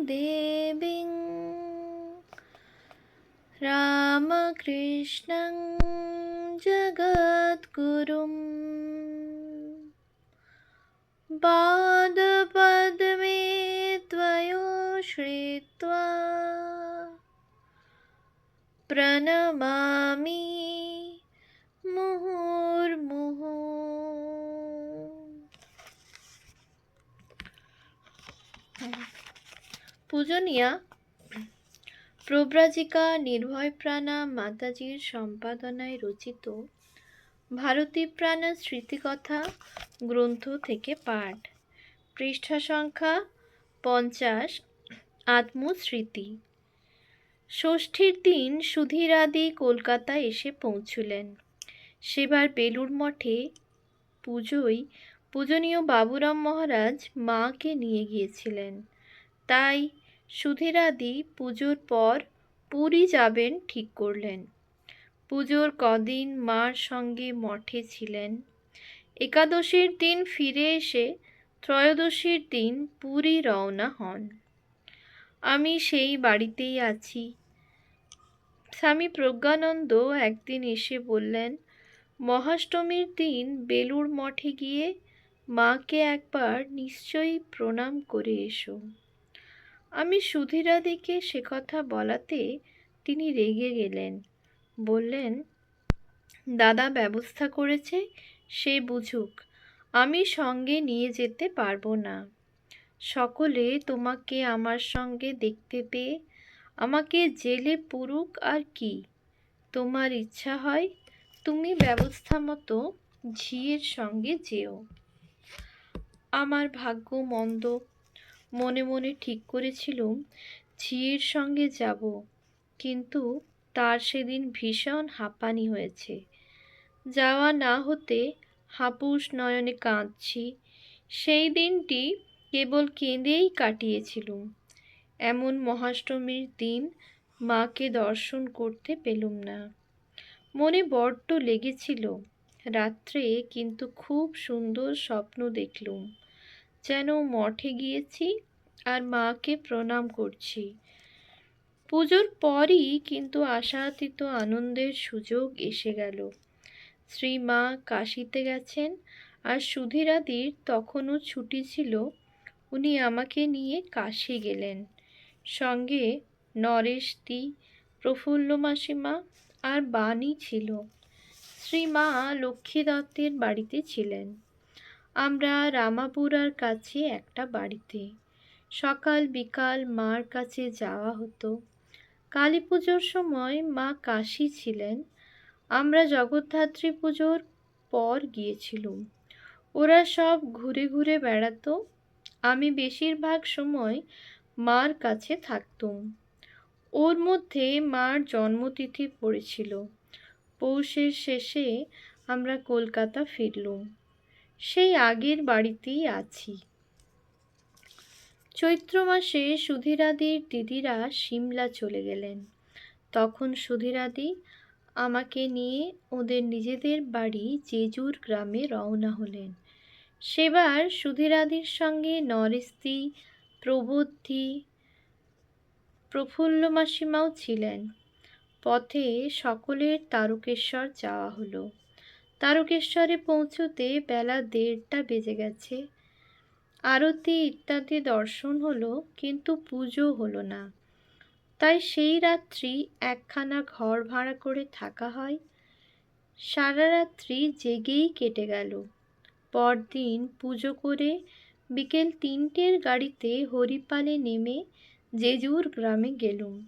देवीं। रामकृष्णं जगद्गुरुं। पादपद्मे त्वयो श्रित्वा। प्रणमामि পূজনীয়া। প্রব্রাজিকা নির্ভয় প্রাণা মাতাজির সম্পাদনায় রচিত ভারতী প্রাণা স্মৃতিকথা গ্রন্থ থেকে পাঠ। পৃষ্ঠা সংখ্যা পঞ্চাশ, আত্মস্মৃতি। ষষ্ঠীর দিন সুধীরাদি কলকাতায় এসে পৌঁছলেন। সেবার বেলুর মঠে পুজোয় পূজনীয় বাবুরাম মহারাজ মাকে নিয়ে গিয়েছিলেন। তাই সুধীরাদি পুজোর পর পুরী যাবেন ঠিক করলেন। পুজোর কদিন মার সঙ্গে মঠে ছিলেন। একাদশীর দিন ফিরে এসে ত্রয়োদশীর দিন পুরী রওনা হন। আমি সেই বাড়িতেই আছি। স্বামী প্রজ্ঞানন্দ একদিন এসে বললেন, মহাষ্টমীর দিন বেলুর মঠে গিয়ে মাকে একবার নিশ্চয়ই প্রণাম করে এসো। আমি সুধীরাদিকে সে কথা বলাতে তিনি রেগে গেলেন। বললেন, দাদা ব্যবস্থা করেছে, সে বুঝুক। আমি সঙ্গে নিয়ে যেতে পারব না। সকলে তোমাকে আমার সঙ্গে দেখতে পেয়ে আমাকে জেলে পুরুক আর কি। তোমার ইচ্ছা হয় তুমি ব্যবস্থা মতো ঝিয়ের সঙ্গে যেও। আমার ভাগ্য মন্দ মনে মনে ঠিক করেছিলুম, ঝিয়ের সঙ্গে যাব। কিন্তু তার সেদিন ভীষণ হাঁপানি হয়েছে। যাওয়া না হতে হাপুস নয়নে কাঁদছি। সেই দিনটি কেবল কেঁদেই কাটিয়েছিলুম। এমন মহাষ্টমীর দিন মাকে দর্শন করতে পেলুম না। মনে বড্ড লেগেছিল। রাত্রে কিন্তু খুব সুন্দর স্বপ্ন দেখলুম। যেন মঠে গিয়েছি আর মাকে প্রণাম করছি। পুজোর পরই কিন্তু আশাতীত আনন্দের সুযোগ এসে গেল। শ্রী মা কাশিতে গেছেন আর সুধীরাদির তখনও ছুটি ছিল, উনি আমাকে নিয়ে কাশি গেলেন। সঙ্গে নরেশ দি, প্রফুল্ল মাসিমা আর বাণী ছিল। শ্রীমা লক্ষ্মী দত্তের বাড়িতে ছিলেন। আমরা রামাপুরার কাছে একটা বাড়িতে। সকাল বিকাল মার কাছে যাওয়া হতো। কালী পুজোর সময় মা কাশি ছিলেন। আমরা জগদ্ধাত্রী পুজোর পর গিয়েছিলুম। ওরা সব ঘুরে ঘুরে বেড়াতো। আমি বেশিরভাগ সময় মার কাছে থাকতুম। ওর মধ্যে মার জন্মতিথি পড়েছিল। পৌষের শেষে আমরা কলকাতা ফিরলুম। সেই আগের বাড়িতেই আছি। চৈত্র মাসে সুধীরাদির দিদিরা সিমলা চলে গেলেন। তখন সুধীরাদি আমাকে নিয়ে ওদের নিজেদের বাড়ি জেজুর গ্রামে রওনা হলেন। সেবার সুধীরাদির সঙ্গে নরেস্তি প্রবোধি প্রফুল্ল মাসিমাও ছিলেন। পথে সকলের তারকেশ্বর যাওয়া হলো। তারকেশ্বরে পৌঁছতে বেলা দেড়টা বেজে গেছে। আরতি ইত্যাদি দর্শন হলো, কিন্তু পুজো হলো না। তাই সেই রাত্রি একখানা ঘর ভাড়া করে থাকা হয়। সারা রাত্রি জেগেই কেটে গেল। পরদিন পুজো করে বিকেল তিনটের গাড়িতে হরিপালে নেমে জেজুর গ্রামে গেলুম।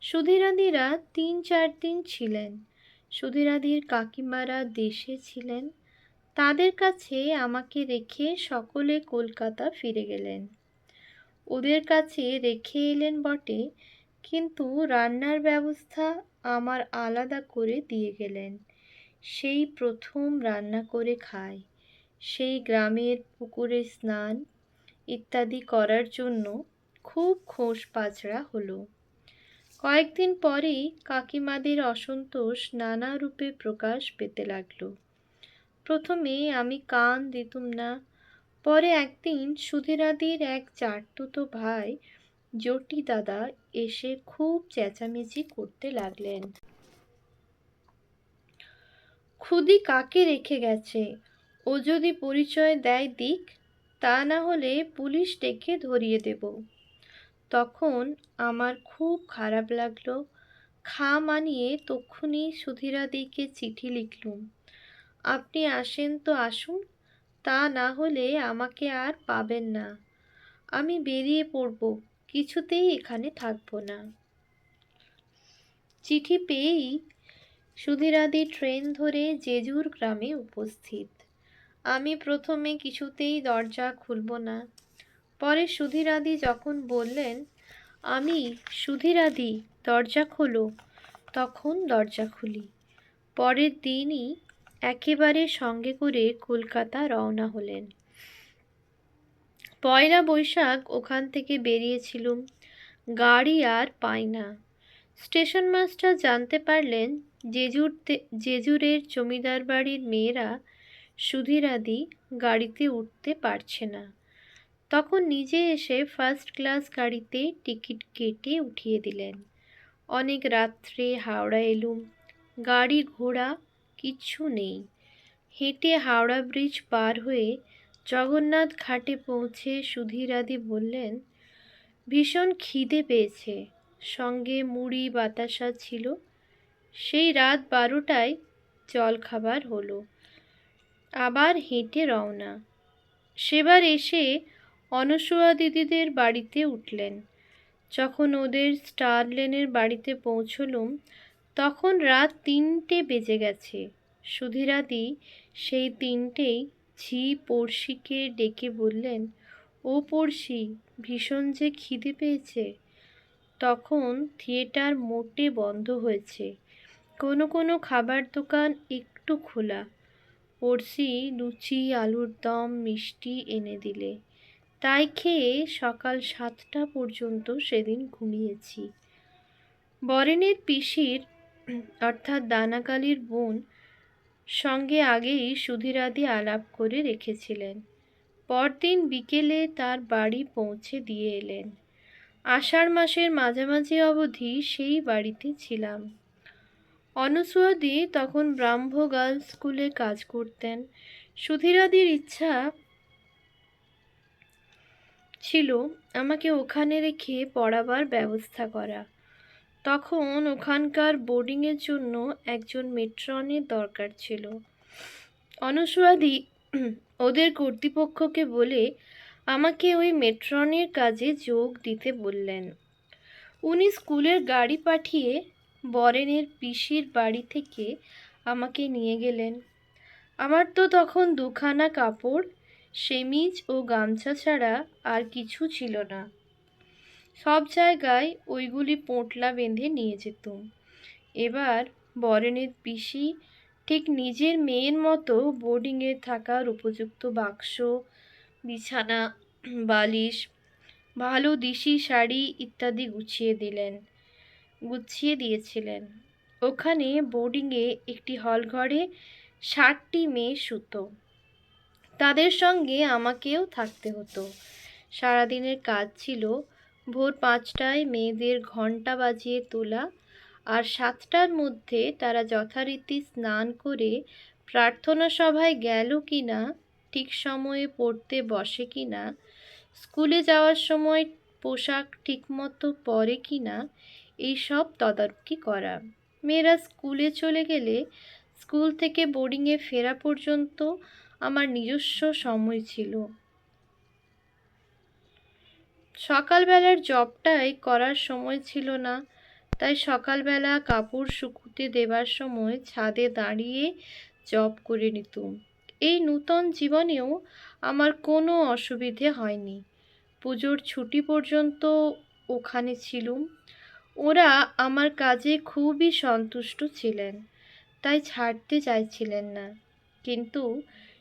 সুধীরাদিরা তিন চার দিন ছিলেন। সুধীরাদির কাকিমারা দেশে ছিলেন, তাদের কাছে আমাকে রেখে সকলে কলকাতা ফিরে গেলেন। ওদের কাছে রেখে এলেন বটে, কিন্তু রান্নার ব্যবস্থা আমার আলাদা করে দিয়ে গেলেন। সেই প্রথম রান্না করে খাই, সেই গ্রামের পুকুরে স্নান ইত্যাদি করার জন্য খুব খোঁজ পাচড়া হলো। কয়েকদিন পরেই কাকিমাদের অসন্তোষ নানা রূপে প্রকাশ পেতে লাগল। প্রথমে আমি কান দিতুম না, পরে একদিন সুধীরাদির এক চারতুতো ভাই, জটি দাদা, এসে খুব চেঁচামেচি করতে লাগলেন। খুদি কাকে রেখে গেছে? ও যদি পরিচয় দেয় দিক, তা না হলে পুলিশ ডেকে ধরিয়ে দেব। তখন আমার খুব খারাপ লাগল। খা মানিয়ে তক্ষুনি সুধীরাদিকে চিঠি লিখলুম। আপনি আসেন তো আসুন, তা না হলে আমাকে আর পাবেন না। আমি বেরিয়ে পড়ব, কিছুতেই এখানে থাকব না। চিঠি পেয়েই সুধীরাদি ট্রেন ধরে জেজুর গ্রামে উপস্থিত। আমি প্রথমে কিছুতেই দরজা খুলব না। পরে সুধীরাদি যখন বললেন, আমি সুধীরাদি, দরজা খোলো। তখন দরজা খুলি। পরের দিনই একেবারে সঙ্গে করে কলকাতা রওনা হলেন। পয়লা বৈশাখ ওখান থেকে বেরিয়েছিলুম, গাড়ি আর পাই না স্টেশন মাস্টার জানতে পারলেন, জেজুর জেজুরের জমিদার বাড়ির মেয়েরা সুধীরাদি গাড়িতে উঠতে পারছে না। তখন নিজে এসে ফার্স্ট ক্লাস গাড়িতে টিকিট কেটে উঠিয়ে দিলেন। অনেক রাত্রে হাওড়া এলুম গাড়ি ঘোড়া কিচ্ছু নেই। হেঁটে হাওড়া ব্রিজ পার হয়ে জগন্নাথ ঘাটে পৌঁছে সুধীরাদি বললেন, ভীষণ খিদে পেয়েছে। সঙ্গে মুড়ি, বাতাসা ছিল। সেই রাত বারোটায় জলখাবার হলো। আবার হেঁটে রওনা। সেবার এসে অনসূয়া দিদিদের বাড়িতে উঠলেন। যখন ওদের স্টার লেনের বাড়িতে পৌঁছলুম, তখন রাত তিনটে বেজে গেছে। সুধীরাদি সেই তিনটেই ঝি পড়শিকে ডেকে বললেন, ও পড়শি, ভীষণ যে খিদে পেয়েছে। তখন থিয়েটার মোটে বন্ধ হয়েছে। কোনো কোনো খাবার দোকান একটু খোলা। পড়শি লুচি, আলুর দম, মিষ্টি এনে দিলে। তাই খেয়ে সকাল সাতটা পর্যন্ত সেদিন ঘুমিয়েছি। বরেনের পিসির, অর্থাৎ দানাকালির বোন, সঙ্গে আগেই সুধীরাদি আলাপ করে রেখেছিলেন। পরদিন বিকেলে তার বাড়ি পৌঁছে দিয়ে এলেন। আষাঢ় মাসের মাঝামাঝি অবধি সেই বাড়িতে ছিলাম। অনসুয়াদি তখন ব্রাহ্ম গার্লস স্কুলে কাজ করতেন। সুধীরাদির ইচ্ছা ছিল, আমাকে ওখানে রেখে পড়াবার ব্যবস্থা করা। তখন ওখানকার বোর্ডিংয়ের জন্য একজন মেট্রনের দরকার ছিল। অনসুয়াদি ওদের কর্তৃপক্ষকে বলে, আমাকে ওই মেট্রনের কাজে যোগ দিতে বললেন। উনি স্কুলের গাড়ি পাঠিয়ে বরেনের পিসির বাড়ি থেকে আমাকে নিয়ে গেলেন। আমার তো তখন দুখানা কাপড় সেমিজ ও গামছা ছাড়া আর কিছু ছিল না। সব জায়গায় ওইগুলি পোঁটলা বেঁধে নিয়ে যেতুম এবার বরেনের পিসি ঠিক নিজের মেয়ের মতো বোর্ডিংয়ে থাকার উপযুক্ত বাক্স, বিছানা, বালিশ, ভালো দিশি শাড়ি ইত্যাদি গুছিয়ে দিলেন, গুছিয়ে দিয়েছিলেন। ওখানে বোর্ডিংয়ে একটি হল ঘরে ষাটটি মেয়ে শুতো। তাদের সঙ্গে আমাকেও থাকতে হতো। সারাদিনের কাজ ছিল ভোর পাঁচটায় মেয়েদের ঘণ্টা বাজিয়ে তোলা আর সাতটার মধ্যে তারা যথারীতি স্নান করে প্রার্থনা সভায় গেল কি না ঠিক সময়ে পড়তে বসে কি না স্কুলে যাওয়ার সময় পোশাক ঠিকমতো পরে কি না এইসব তদারকি করা। মেয়েরা স্কুলে চলে গেলে স্কুল থেকে বোর্ডিংয়ে ফেরা পর্যন্ত আমার নিজস্ব সময় ছিল। সকালবেলার জবটাই করার সময় ছিল না, তাই সকালবেলা কাপড় শুকুতে দেবার সময় ছাদে দাঁড়িয়ে জব করে নিতুম। এই নূতন জীবনেও আমার কোনো অসুবিধে হয়নি। পুজোর ছুটি পর্যন্ত ওখানে ছিলুম। ওরা আমার কাজে খুবই সন্তুষ্ট ছিলেন, তাই ছাড়তে চাইছিলেন না। কিন্তু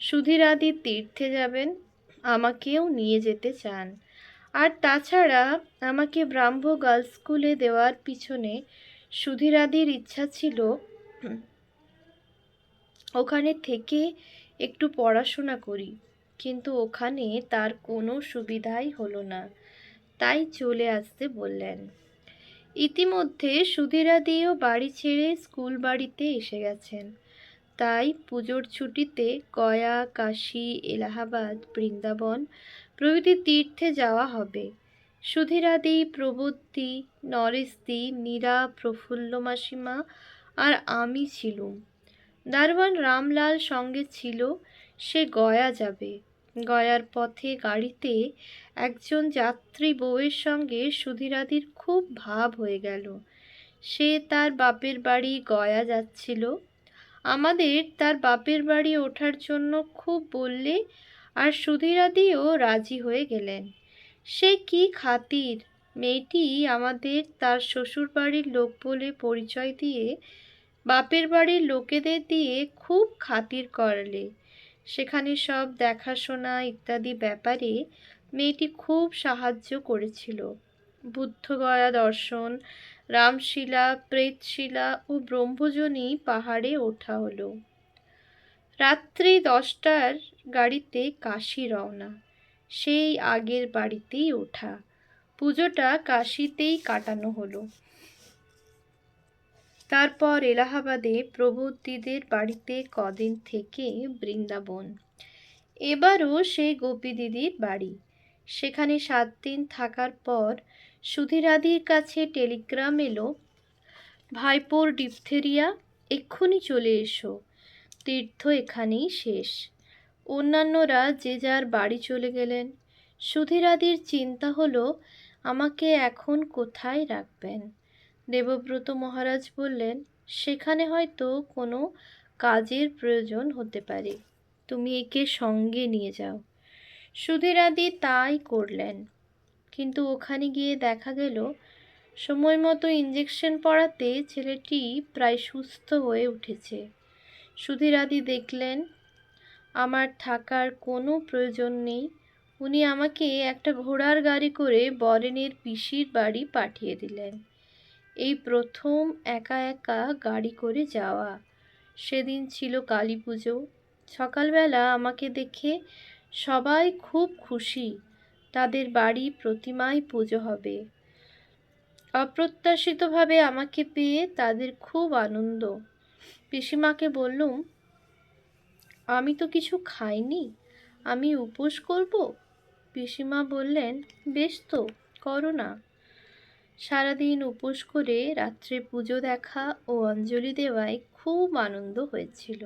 সুধীরাদি তীর্থে যাবেন, আমাকেও নিয়ে যেতে চান। আর তাছাড়া আমাকে ব্রাহ্ম গার্লস স্কুলে দেওয়ার পিছনে সুধীরাদির ইচ্ছা ছিল, ওখানে থেকে একটু পড়াশোনা করি, কিন্তু ওখানে তার কোনো সুবিধাই হলো না, তাই চলে আসতে বললেন। ইতিমধ্যে সুধীরাদিও বাড়ি ছেড়ে স্কুল বাড়িতে এসে গেছেন। তাই পুজোর ছুটিতে গয়া কাশী, এলাহাবাদ, বৃন্দাবন প্রভৃতি তীর্থে যাওয়া হবে। সুধীরাদি প্রবত্তি নরেশদি, মীরা, প্রফুল্ল মাসিমা আর আমি ছিলুম। দারোয়ান রামলাল সঙ্গে ছিল, সে গয়া যাবে। গয়ার পথে গাড়িতে একজন যাত্রী বউয়ের সঙ্গে সুধীরাদির খুব ভাব হয়ে গেল। সে তার বাপের বাড়ি গয়া যাচ্ছিল। আমাদের তার বাপের বাড়ি ওঠার জন্য খুব বললে আর সুধীরাদিও রাজি হয়ে গেলেন। সে কি খাতির? মেয়েটি আমাদের তার শ্বশুর বাড়ির লোক বলে পরিচয় দিয়ে বাপের বাড়ির লোকেদের দিয়ে খুব খাতির করলে। সেখানে সব দেখাশোনা ইত্যাদি ব্যাপারে মেয়েটি খুব সাহায্য করেছিল। বুদ্ধগয়া দর্শন রামশিলা, প্রেতশিলা ও ব্রহ্মজনী পাহাড়ে ওঠা হলো। রাত্রি দশটার গাড়িতে কাশি রওনা, সেই আগের বাড়িতেই ওঠা। পুজোটা কাশিতেই কাটানো হলো। তারপর এলাহাবাদে প্রভুদিদের বাড়িতে কদিন থেকে বৃন্দাবন। এবারও সেই গোপী দিদির বাড়ি। সেখানে সাত দিন থাকার পর সুধীরাদির কাছে টেলিগ্রাম এলো, ভাইপোর ডিপথেরিয়া এক্ষুনি চলে এসো। তীর্থ এখানেই শেষ। অন্যান্যরা যে যার বাড়ি চলে গেলেন। সুধীরাদির চিন্তা হলো, আমাকে এখন কোথায় রাখবেন? দেবব্রত মহারাজ বললেন, সেখানে হয়তো কোনো কাজের প্রয়োজন হতে পারে। তুমি একে সঙ্গে নিয়ে যাও। সুধীরাদি তাই করলেন। কিন্তু ওখানে গিয়ে দেখা গেল, সময় মতো ইঞ্জেকশন পড়াতে ছেলেটি প্রায় সুস্থ হয়ে উঠেছে। সুধীরাদি দেখলেন, আমার থাকার কোনো প্রয়োজন নেই। উনি আমাকে একটা ঘোড়ার গাড়ি করে বরেনের পিসির বাড়ি পাঠিয়ে দিলেন। এই প্রথম একা একা গাড়ি করে যাওয়া। সেদিন ছিল কালী পুজো সকালবেলা আমাকে দেখে সবাই খুব খুশি। তাদের বাড়ি প্রতিমায় পুজো হবে। অপ্রত্যাশিতভাবে আমাকে পেয়ে তাদের খুব আনন্দ। পিসিমাকে বললুম, আমি তো কিছু খাইনি, আমি উপোস করব? পিসিমা বললেন, বেশ তো, করো না। সারাদিন উপোস করে রাত্রে পুজো দেখা ও অঞ্জলি দেওয়ায় খুব আনন্দ হয়েছিল।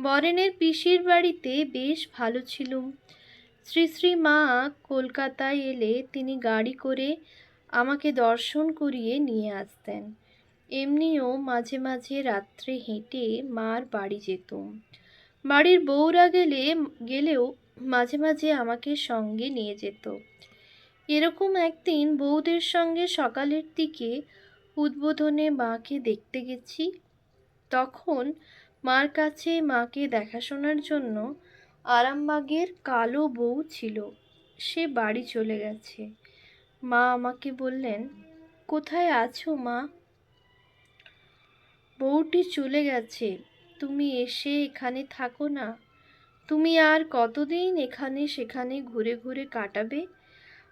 বরেনের পিসির বাড়িতে বেশ ভালো ছিলুম। শ্রী শ্রী মা কলকাতায় এলে তিনি গাড়ি করে আমাকে দর্শন করিয়ে নিয়ে আসতেন। এমনিও মাঝে মাঝে রাত্রে হেঁটে মার বাড়ি যেতুম। বাড়ির বউরা গেলে, গেলেও মাঝে মাঝে আমাকে সঙ্গে নিয়ে যেত। এরকম একদিন বউদের সঙ্গে সকালের দিকে উদ্বোধনে মাকে দেখতে গেছি। তখন মার কাছে মাকে দেখাশোনার জন্য আরামবাগের কালো বউ ছিল। সে বাড়ি চলে গেছে। মা আমাকে বললেন, কোথায় আছো মা? বউটি চলে গেছে। তুমি এসে এখানে থাকো না। তুমি আর কতদিন এখানে সেখানে ঘুরে ঘুরে কাটাবে?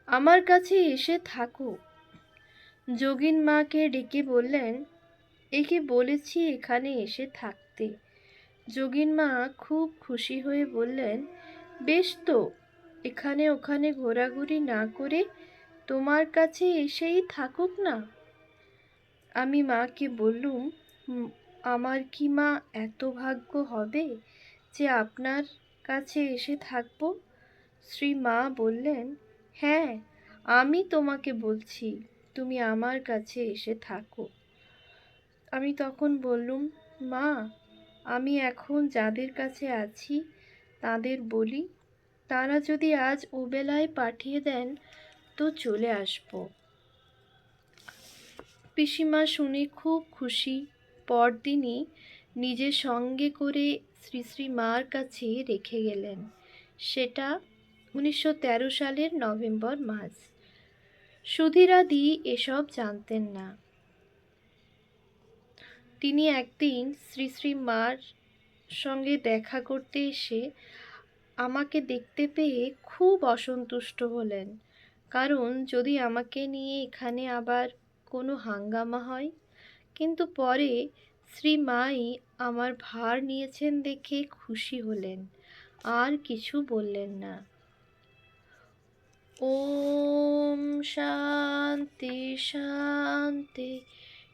আমার কাছে এসে থাকো। যোগিন মাকে ডেকে বললেন, একে বলেছি এখানে এসে থাকতে। যোগিন মা খুব খুশি হয়ে বললেন, বেশ তো, এখানে ওখানে ঘোরাঘুরি না করে তোমার কাছে এসেই থাকুক না? আমি মাকে বললুম আমার কি মা এত ভাগ্য হবে যে আপনার কাছে এসে থাকব? শ্রী মা বললেন হ্যাঁ আমি তোমাকে বলছি, তুমি আমার কাছে এসে থাকো। আমি তখন বললুম, মা আমি এখন যাদের কাছে আছি তাদের বলি, তারা যদি আজ ওবেলায় পাঠিয়ে দেন, তো চলে আসব। পিসিমা শুনে খুব খুশি। পরদিনই নিজের সঙ্গে করে শ্রী শ্রী মার কাছে রেখে গেলেন। সেটা উনিশশো তেরো সালের নভেম্বর মাস। সুধীরাদি এসব জানতেন না। তিনি একদিন শ্রী শ্রী মার সঙ্গে দেখা করতে এসে আমাকে দেখতে পেয়ে খুব অসন্তুষ্ট হলেন। কারণ যদি আমাকে নিয়ে এখানে আবার কোনো হাঙ্গামা হয়, কিন্তু পরে শ্রী মাই আমার ভার নিয়েছেন দেখে খুশি হলেন, আর কিছু বললেন না। ওম শান্তি শান্তি